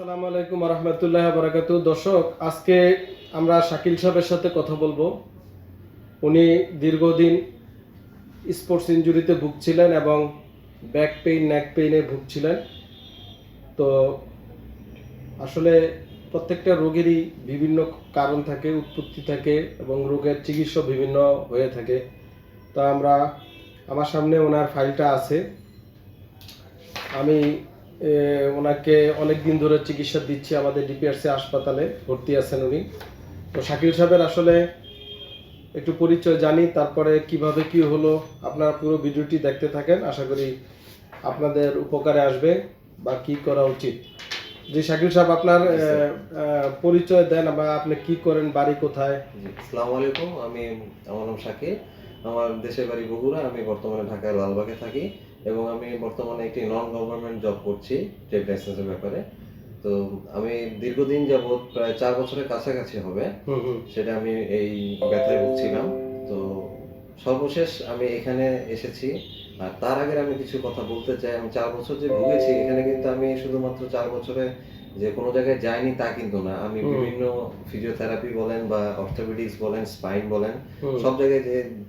আসসালামু আলাইকুম রহমতুল্লাহ বারাকাতু দর্শক, আজকে আমরা শাকিল সাহেবের সাথে কথা বলব। উনি দীর্ঘদিন স্পোর্টস ইনজুরিতে ভুগছিলেন এবং ব্যাক পেইন নেক পেইনে ভুগছিলেন। তো আসলে প্রত্যেকটা রোগেরই বিভিন্ন কারণ থাকে, উৎপত্তি থাকে এবং রোগের চিকিৎসা বিভিন্ন হয়ে থাকে। তা আমরা, আমার সামনে ওনার ফাইলটা আছে। আমি ওনাকে অনেক দিন ধরে চিকিৎসা দিচ্ছি আমাদের ডিপিআরসি হাসপাতালে ভর্তি আছেন উনি। তো শাকিল সাহেবের আসলে একটু পরিচয় জানি তারপরে কীভাবে কি হলো আপনারা পুরো ভিডিওটি দেখতে থাকেন আশা করি আপনাদের উপকারে আসবে বা কি করা উচিত। জি শাকিল সাহেব আপনার পরিচয় দেন বা আপনি কি করেন বাড়ি কোথায়? আসসালামু আলাইকুম আমি আমার নাম শাকির আমার দেশের বাড়ি বগুড়া আমি বর্তমানে ঢাকায় লালবাগে থাকি। এবং আমি বর্তমানে একটি নন গভর্নমেন্ট জব করছি ট্রেড লাইসেন্সের ব্যাপারে। তো আমি দীর্ঘদিন যাবৎ প্রায় চার বছরের কাছাকাছি হবে। সেটা আমি এই ব্যথায় ভুগছিলাম। তো সর্বশেষ আমি এখানে এসেছি। আর তার আগে আমি কিছু কথা বলতে চাই। আমি চার বছর যে ভুগেছি এখানে কিন্তু আমি শুধুমাত্র চার বছরে যে কোনো জায়গায় যাইনি তা কিন্তু না। আমি বিভিন্ন ফিজিওথেরাপি বলেন বা অর্থোপেডিক্স বলেন স্পাইন বলেন সব জায়গায়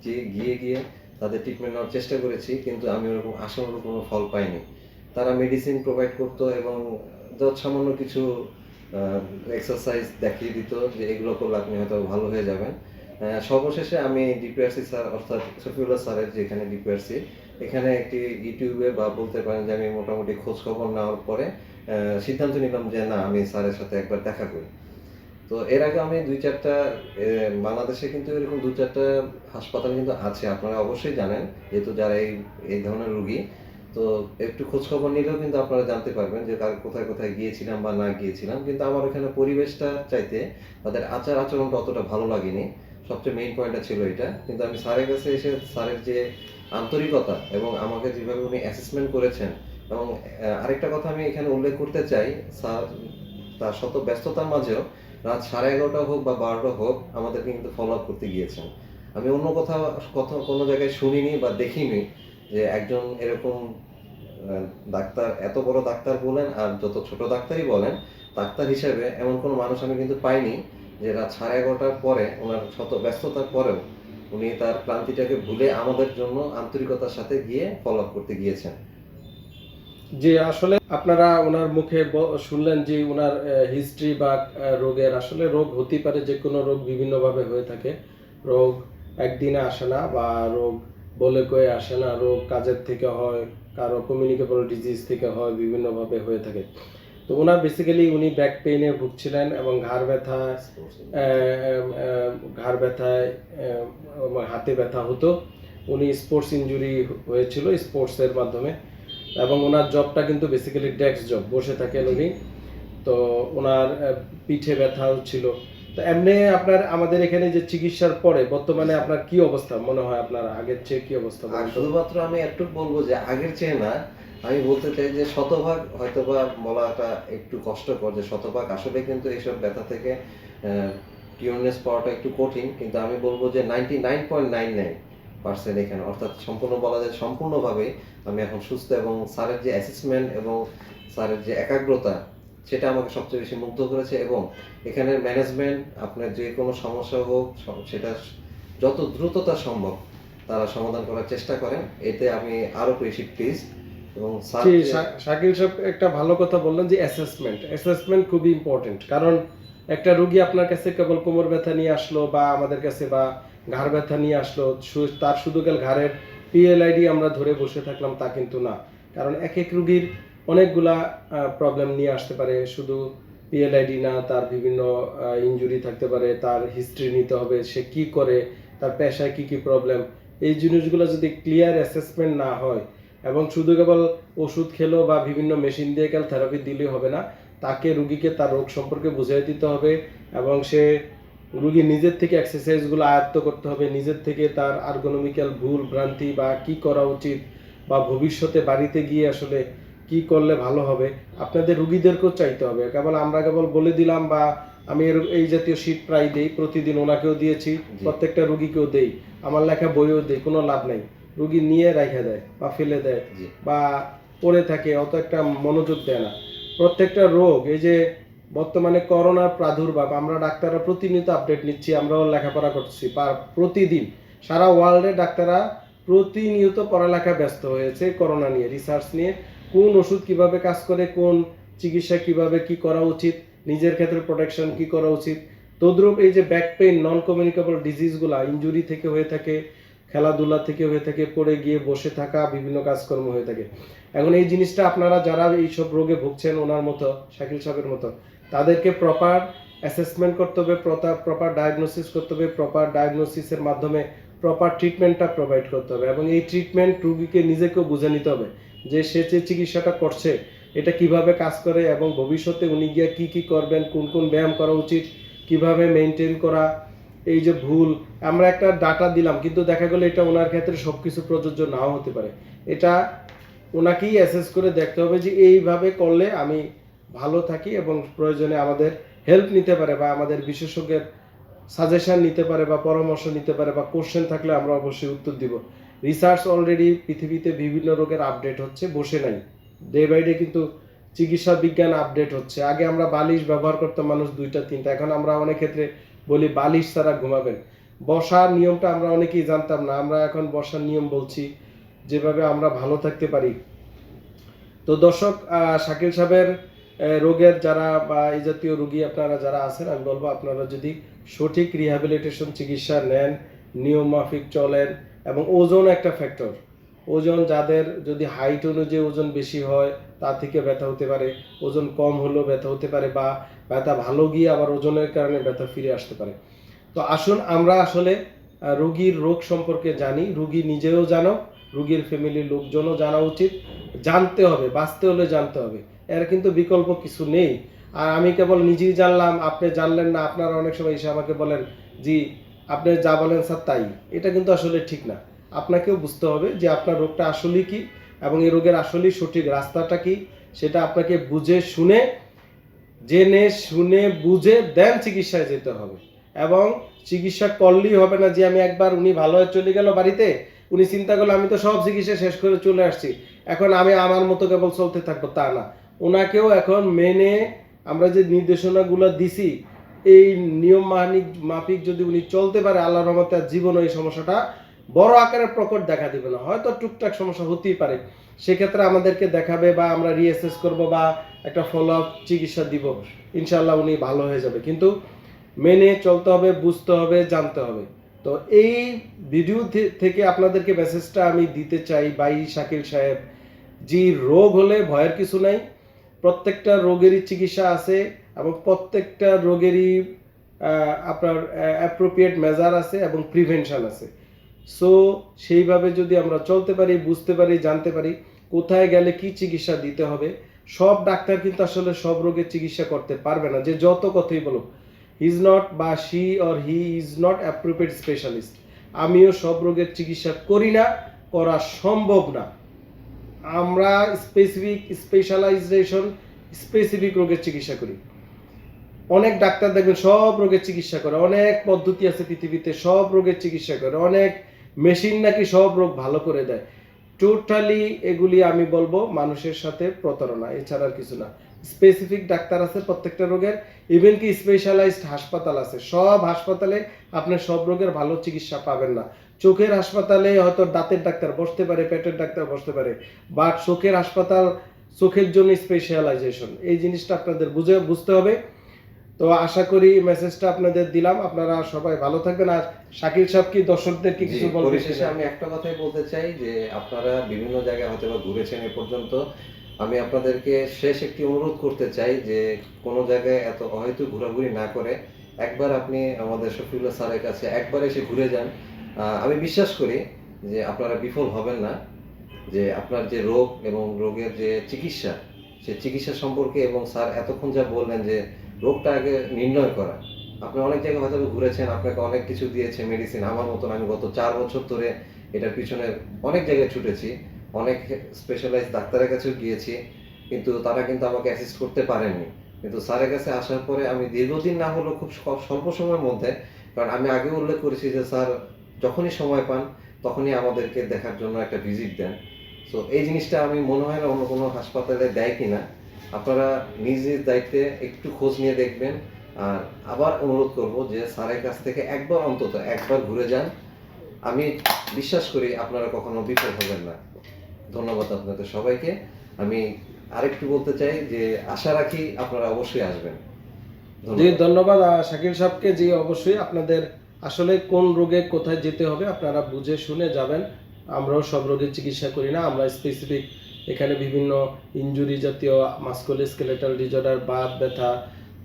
যে গিয়ে গিয়ে তাদের ট্রিটমেন্ট নেওয়ার চেষ্টা করেছি, কিন্তু আমি ওরকম আশানুরূপ কোনো ফল পাইনি। তারা মেডিসিন প্রোভাইড করতো এবং সামান্য কিছু এক্সারসাইজ দেখিয়ে দিত যে এগুলো করলে আপনি হয়তো ভালো হয়ে যাবেন। সর্বশেষে আমি ডিপিআরসি স্যার, অর্থাৎ শফিউল্লাহ স্যারের যেখানে ডিপিআরসি এখানে একটি ইউটিউবে বা বলতে পারেন যে আমি মোটামুটি খোঁজ খবর নেওয়ার পরে সিদ্ধান্ত নিলাম যে না, আমি স্যারের সাথে একবার দেখা করি। তো এর আগে আমি দুই চারটা বাংলাদেশে কিন্তু এরকম দু চারটা হাসপাতাল কিন্তু আছে, আপনারা অবশ্যই জানেন, যেহেতু যারা এই এই ধরনের রুগী। তো একটু খোঁজ খবর নিলেও কিন্তু আপনারা জানতে পারবেন যে তার কোথায় কোথায় গিয়েছিলাম বা না গিয়েছিলাম। কিন্তু আমার ওখানে পরিবেশটা চাইতে তাদের আচার আচরণটা অতটা ভালো লাগেনি। সবচেয়ে মেইন পয়েন্টটা ছিল এটা। কিন্তু আমি স্যারের কাছে এসে স্যারের যে আন্তরিকতা এবং আমাকে যেভাবে উনি অ্যাসেসমেন্ট করেছেন এবং আরেকটা কথা আমি এখানে উল্লেখ করতে চাই, স্যার তার শত ব্যস্ততার মাঝেও রাত সাড়ে এগারোটা হোক বা বারোটা হোক, আমাদেরকে কিন্তু ফলো আপ করতে গিয়েছেন। আমি অন্য কোথাও কথা কোনো জায়গায় শুনিনি বা দেখিনি যে একজন এরকম ডাক্তার, এত বড় ডাক্তার বলেন আর যত ছোট ডাক্তারই বলেন, ডাক্তার হিসেবে এমন কোনো মানুষ আমি কিন্তু পাইনি যে রাত সাড়ে এগারোটার পরে, ওনার শত ব্যস্ততার পরেও উনি তার ক্লান্তিটাকে ভুলে আমাদের জন্য আন্তরিকতার সাথে গিয়ে ফলো আপ করতে গিয়েছেন। যে আসলে আপনারা ওনার মুখে শুনলেন যে ওনার হিস্ট্রি বা রোগের আসলে রোগ হতে পারে যে কোনো রোগ বিভিন্নভাবে হয়ে থাকে। রোগ একদিনে আসে না বা রোগ বলে কয়ে আসে না রোগ কাজের থেকে হয় কারও কমিউনিকেবল ডিজিজ থেকে হয় বিভিন্নভাবে হয়ে থাকে। তো ওনার বেসিক্যালি উনি ব্যাক পেইনে ভুগছিলেন এবং ঘাড় ব্যথা ঘাড় ব্যথায় হাতে ব্যথা হতো। উনি স্পোর্টস ইনজুরি হয়েছিল স্পোর্টসের মাধ্যমে। এবং ওনার জবটা কিন্তু বেসিক্যালি ডেস্ক জব বসে থাকেন উনি। তো ওনার পিঠে ব্যথা ছিল তো এমনি আপনার, আমাদের এখানে যে চিকিৎসার পরে বর্তমানে আপনার কি অবস্থা? মনে হয় আপনার আগের চেয়ে কি অবস্থা? শুধুমাত্র আমি একটু বলব যে আগের চেয়ে না, আমি বলতে চাই যে শতভাগ হয়তো বা বলাটা একটু কষ্টকর যে শতভাগ। আসলে কিন্তু এইসব ব্যথা থেকে কিউরনেস পাওয়াটা একটু কঠিন, কিন্তু আমি বলব যে ninety nine point nine nine percent এখানে। অর্থাৎ সম্পূর্ণ বলা যায় সম্পূর্ণভাবে আমি এখন সুস্থ এবং স্যারের যে অ্যাসেসমেন্ট এবং স্যারের যে একাগ্রতা, সেটা আমাকে সবচেয়ে বেশি মুগ্ধ করেছে এবং এখানের ম্যানেজমেন্ট আপনার যে কোনো সমস্যা হোক সেটা যত দ্রুততা সম্ভব তারা সমাধান করার চেষ্টা করেন। এতে আমি আরও বেশি প্লিজ এবং শাকিল সাহেব একটা ভালো কথা বললেন যে অ্যাসেসমেন্ট অ্যাসেসমেন্ট খুবই ইম্পর্টেন্ট কারণ একটা রুগী আপনার কাছে কেবল কোমর ব্যথা নিয়ে আসলো বা আমাদের কাছে বা ঘাড় ব্যথা নিয়ে আসলো তার শুধু গেল ঘাড়ের পিএলআইডি আমরা ধরে বসে থাকলাম তা কিন্তু না। কারণ এক এক রুগীর অনেকগুলা প্রবলেম নিয়ে আসতে পারে। শুধু পিএলআইডি না, তার বিভিন্ন ইনজুরি থাকতে পারে, তার হিস্ট্রি নিতে হবে, সে কি করে, তার পেশায় কি কি প্রবলেম এই জিনিসগুলো যদি ক্লিয়ার অ্যাসেসমেন্ট না হয়, এবং শুধু কেবল ওষুধ খেলো বা বিভিন্ন মেশিন দিয়ে কেবল থেরাপি দিলেই হবে না তাকে রুগীকে তার রোগ সম্পর্কে বুঝিয়ে দিতে হবে এবং সে রুগী নিজের থেকে এক্সারসাইজগুলো আয়ত্ত করতে হবে নিজের থেকে তার আর্গোনমিক্যাল ভুল ভ্রান্তি বা কি করা উচিত বা ভবিষ্যতে বাড়িতে গিয়ে আসলে কি করলে ভালো হবে আপনাদের রুগীদেরকেও চাইতে হবে। কেবল আমরা কেবল বলে দিলাম বা আমি এর- এই জাতীয় শীট প্রায় দেই প্রতিদিন ওনাকেও দিয়েছি প্রত্যেকটা রুগীকেও দেই আমার লেখা বইও দেই কোনো লাভ নাই। রুগী নিয়ে রাখা দেয় বা ফেলে দেয় বা পড়ে থাকে অত একটা মনোযোগ দেয় না। প্রত্যেকটা রোগ, এই যে বর্তমানে করোনার প্রাদুর্ভাব, আমরা ডাক্তাররা প্রতিনিয়ত আপডেট নিচ্ছি, আমরাও লেখাপড়া করছি পার প্রতিদিন। সারা ওয়ার্ল্ডে ডাক্তাররা প্রতিনিয়ত পড়ালেখা ব্যস্ত হয়েছে করোনা নিয়ে রিসার্চ নিয়ে। কোন ওষুধ কীভাবে কাজ করে, কোন চিকিৎসা কীভাবে কি করা উচিত, নিজের ক্ষেত্রে প্রোটেকশন কি করা উচিত। তদ্রূপ এই যে ব্যাক পেইন নন কমিউনিকেবল ডিজিজগুলা ইনজুরি থেকে হয়ে থাকে খেলাধুলা থেকে হয়ে থাকে, পড়ে গিয়ে বসে থাকা, বিভিন্ন কাজকর্ম হয়ে থাকে। এখন এই জিনিসটা আপনারা যারা এইসব রোগে ভুগছেন ওনার মতো, শাকিল সাহেবের মতো, তাদেরকে প্রপার অ্যাসেসমেন্ট করতে হবে প্রপার ডায়াগনোসিস করতে হবে প্রপার ডায়াগনোসিসের মাধ্যমে প্রপার ট্রিটমেন্টটা প্রোভাইড করতে হবে। এবং এই ট্রিটমেন্ট রুগীকে নিজেকেও বুঝে নিতে হবে যে সে যে চিকিৎসাটা করছে, এটা কীভাবে কাজ করে এবং ভবিষ্যতে উনি গিয়ে কি কি করবেন, কোন কোন ব্যায়াম করা উচিত, কীভাবে মেনটেন করা এই যে ভুল, আমরা একটা ডাটা দিলাম, কিন্তু দেখা গেলো এটা ওনার ক্ষেত্রে সব কিছু প্রযোজ্য নাও হতে পারে। এটা ওনাকেই অ্যাসেস করে দেখতে হবে যে এইভাবে করলে আমি ভালো থাকি এবং প্রয়োজনে আমাদের হেল্প নিতে পারে বা আমাদের বিশেষজ্ঞের সাজেশন নিতে পারে বা পরামর্শ নিতে পারে বা কোশ্চেন থাকলে আমরা অবশ্যই উত্তর দিব। রিসার্চ অলরেডি পৃথিবীতে বিভিন্ন রোগের আপডেট হচ্ছে, বসে নাই। ডে বাই ডে কিন্তু চিকিৎসা বিজ্ঞান আপডেট হচ্ছে। আগে আমরা বালিশ ব্যবহার করতাম মানুষ দুইটা, তিনটা। এখন আমরা অনেক ক্ষেত্রে বলি বালিশ ছাড়া ঘুমাবেন। বসার নিয়মটা আমরা অনেকেই জানতাম না। আমরা এখন বসার নিয়ম বলছি, যেভাবে আমরা ভালো থাকতে পারি। তো দর্শক শাকিল সাহেবের রোগের যারা বা এই জাতীয় রোগী আপনারা যারা আছেন, আমি বলব আপনারা যদি সঠিক রিহ্যাবিলিটেশন চিকিৎসা নেন, নিয়ম মাফিক চলেন এবং ওজন একটা ফ্যাক্টর ওজন যাদের যদি হাইট অনুযায়ী ওজন বেশি হয়, তা থেকে ব্যথা হতে পারে। ওজন কম হলেও ব্যথা হতে পারে বা ব্যথা ভালো গিয়ে আবার ওজনের কারণে ব্যথা ফিরে আসতে পারে। তো আসুন আমরা আসলে রোগীর রোগ সম্পর্কে জানি। রুগী নিজেও জানো, রুগীর ফ্যামিলির লোকজনও জানা উচিত। জানতে হবে, বাঁচতে হলে জানতে হবে। এর কিন্তু বিকল্প কিছু নেই। আর আমি কেবল নিজেই জানলাম, আপনি জানলেন না, আপনারা অনেক সময় এসে আমাকে বলেন, জি, আপনি যা বলেন স্যার, তাই। এটা কিন্তু আসলে ঠিক না। আপনাকেও বুঝতে হবে যে আপনার রোগটা আসলেই কি এবং এই রোগের আসলেই সঠিক রাস্তাটা কি, সেটা আপনাকে বুঝে শুনে, জেনে শুনে বুঝে দেন চিকিৎসায় যেতে হবে। এবং চিকিৎসা করলেই হবে না যে আমি একবার উনি ভালো হয়ে চলে গেল বাড়িতে, উনি চিন্তা করল আমি তো সব চিকিৎসা শেষ করে চলে আসছি, এখন আমি আমার মতো কেবল চলতে থাকব, তা না। ওনাকেও এখন মেনে আমরা যে নির্দেশনাগুলো দিছি, এই নিয়ম মানিক মাফিক যদি উনি চলতে পারে আল্লাহ রহমতে জীবনে এই সমস্যাটা বড় আকারে প্রকট দেখা দিবে না। হয়তো টুকটাক সমস্যা হতেই পারে। সেক্ষেত্রে আমাদেরকে দেখাবে বা আমরা রিএসেস করব বা একটা ফলো আপ চিকিৎসা দিব। ইনশাল্লাহ উনি ভালো হয়ে যাবে। কিন্তু মেনে চলতে হবে, বুঝতে হবে, জানতে হবে। তো এই ভিডিও থেকে আপনাদেরকে মেসেজটা আমি দিতে চাই বাই শাকিল সাহেব। যে রোগ হলে ভয়ের কিছু নাই। প্রত্যেকটা রোগেরই চিকিৎসা আছে এবং প্রত্যেকটা রোগেরই আপনার অ্যাপ্রোপ্রিয়েট মেজার আছে এবং প্রিভেনশন আছে। সো সেইভাবে যদি আমরা চলতে পারি, বুঝতে পারি, জানতে পারি, কোথায় গেলে কি চিকিৎসা দিতে হবে, সব ডাক্তার কিন্তু আসলে সব রোগের চিকিৎসা করতে পারবে না। যে যত কথাই বলুক ইজ নট বা she or he is not appropriate specialist আমিও সব রোগের চিকিৎসা করি না, করা সম্ভব না। আমরা স্পেসিফিক স্পেশালাইজেশন স্পেসিফিক রোগের চিকিৎসা করি। অনেক ডাক্তার দেখবেন সব রোগের চিকিৎসা করে, অনেক পদ্ধতি আছে পৃথিবীতে, সব রোগের চিকিৎসা করে, অনেক মেশিন নাকি সব রোগ ভালো করে দেয়। টোটালি এগুলি আমি বলব মানুষের সাথে প্রতারণা, এছাড়া আর কিছু না। স্পেসিফিক ডাক্তার আছে প্রত্যেকটা রোগের ইভেন কি স্পেশালাইজড হাসপাতাল আছে। সব হাসপাতালে আপনি সব রোগের ভালো চিকিৎসা পাবেন না। চোখের হাসপাতালে হয়তো দাঁতের ডাক্তার বসতে পারে, পেটের ডাক্তার বসতে পারে বাট চোখের হাসপাতাল, চোখের জন্য স্পেশালাইজেশন এই জিনিসটা আপনাদের বুঝে, বুঝতে হবে। তো আশা করি মেসেজটা আপনাদের দিলাম। আপনারা সবাই ভালো থাকবেন। আর শাকিল সাহেব কি দর্শকদেরকে জি, কিছু বলতে পরিশেষে আমি একটা কথাই বলতে চাই যে আপনারা বিভিন্ন জায়গায় হয়তো বা ঘুরেছেন এ পর্যন্ত। আমি আপনাদেরকে শেষ একটি অনুরোধ করতে চাই যে কোনো জায়গায় এত হয়তো ঘোরাঘুরি না করে একবার আপনি আমাদের শফিউল্লাহ স্যারের কাছে একবার এসে ঘুরে যান। আমি বিশ্বাস করি যে আপনারা বিফল হবেন না। যে আপনার যে রোগ এবং রোগের যে চিকিৎসা সে চিকিৎসা সম্পর্কে এবং স্যার এতক্ষণ যা বললেন যে রোগটা আগে নির্ণয় করা। আপনি অনেক জায়গায় হয়তো ঘুরেছেন, আপনাকে অনেক কিছু দিয়েছে মেডিসিন আমার মতন আমি গত চার বছর ধরে এটার পিছনে অনেক জায়গায় ছুটেছি, অনেক স্পেশালাইজ ডাক্তারের কাছেও গিয়েছি, কিন্তু তারা কিন্তু আমাকে অ্যাসিস্ট করতে পারেননি। কিন্তু স্যারের কাছে আসার পরে আমি দীর্ঘদিন না হলেও খুব স- স্বল্প সময়ের মধ্যে, কারণ আমি আগে উল্লেখ করেছি যে স্যার যখনই সময় পান, তখনই আমাদেরকে দেখার জন্য একটা ভিজিট দেন। তো এই জিনিসটা আমি মনে হয় না অন্য কোনো হাসপাতালে দেয় কিনা। আপনারা নিজ নিজ দায়িত্বে একটু খোঁজ নিয়ে দেখবেন। আর আবার অনুরোধ করব যে স্যারের কাছ থেকে একবার অন্তত একবার ঘুরে যান। আমি বিশ্বাস করি আপনারা কখনো বিফল হবেন না। ধন্যবাদ আপনাদের সবাইকে। আমি আরেকটু বলতে চাই যে আশা রাখি আপনারা অবশ্যই আসবেন। ধন্যবাদ। শাকিল সাহেবকে জি, অবশ্যই আপনাদের আসলে কোন রোগে কোথায় যেতে হবে আপনারা বুঝে শুনে যাবেন। আমরাও সব রোগের চিকিৎসা করি না, আমরা স্পেসিফিক এখানে বিভিন্ন ইনজুরি জাতীয় মাস্কুলোস্কেলেটাল ডিজর্ডার বাত ব্যথা,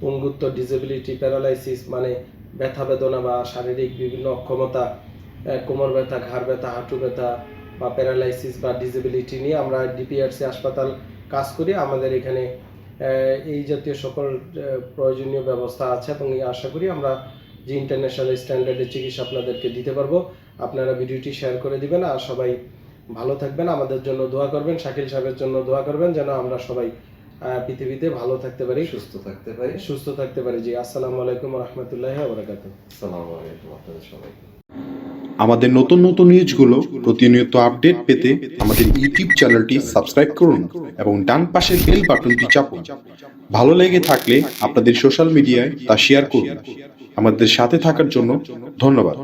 পঙ্গুত্ব ডিসেবিলিটি প্যারালাইসিস মানে ব্যথা বেদনা বা শারীরিক বিভিন্ন অক্ষমতা কোমর ব্যথা, ঘাড় ব্যথা, হাঁটু ব্যথা বা প্যারালাইসিস বা ডিসেবিলিটি নিয়ে আমরা ডিপিআরসি হাসপাতাল কাজ করি। আমাদের এখানে এই জাতীয় সকল প্রয়োজনীয় ব্যবস্থা আছে এবং আশা করি আমরা যে ইন্টারন্যাশনাল স্ট্যান্ডার্ডের চিকিৎসা আপনাদেরকে দিতে পারব। আপনারা ভিডিওটি শেয়ার করে দিবেন আর সবাই ভালো থাকবেন আমাদের জন্য দোয়া করবেন শাকিল সাহেবের জন্য দোয়া করবেন যেন আমরা সবাই আহ, পৃথিবীতে ভালো থাকতে পারি। সুস্থ থাকতে পারি। সুস্থ থাকতে পারি। জি আসসালামু আলাইকুম রহমতুল্লাহ বরাকাত আসসালামু আলাইকুম আপনাদের সবাইকে। আমাদের নতুন নতুন নিউজগুলো প্রতিনিয়ত আপডেট পেতে আমাদের ইউটিউব চ্যানেলটি সাবস্ক্রাইব করুন এবং ডান পাশের বেল বাটনটি চাপুন। ভালো লেগে থাকলে আপনাদের সোশ্যাল মিডিয়ায় তা শেয়ার করুন। আমাদের সাথে থাকার জন্য ধন্যবাদ।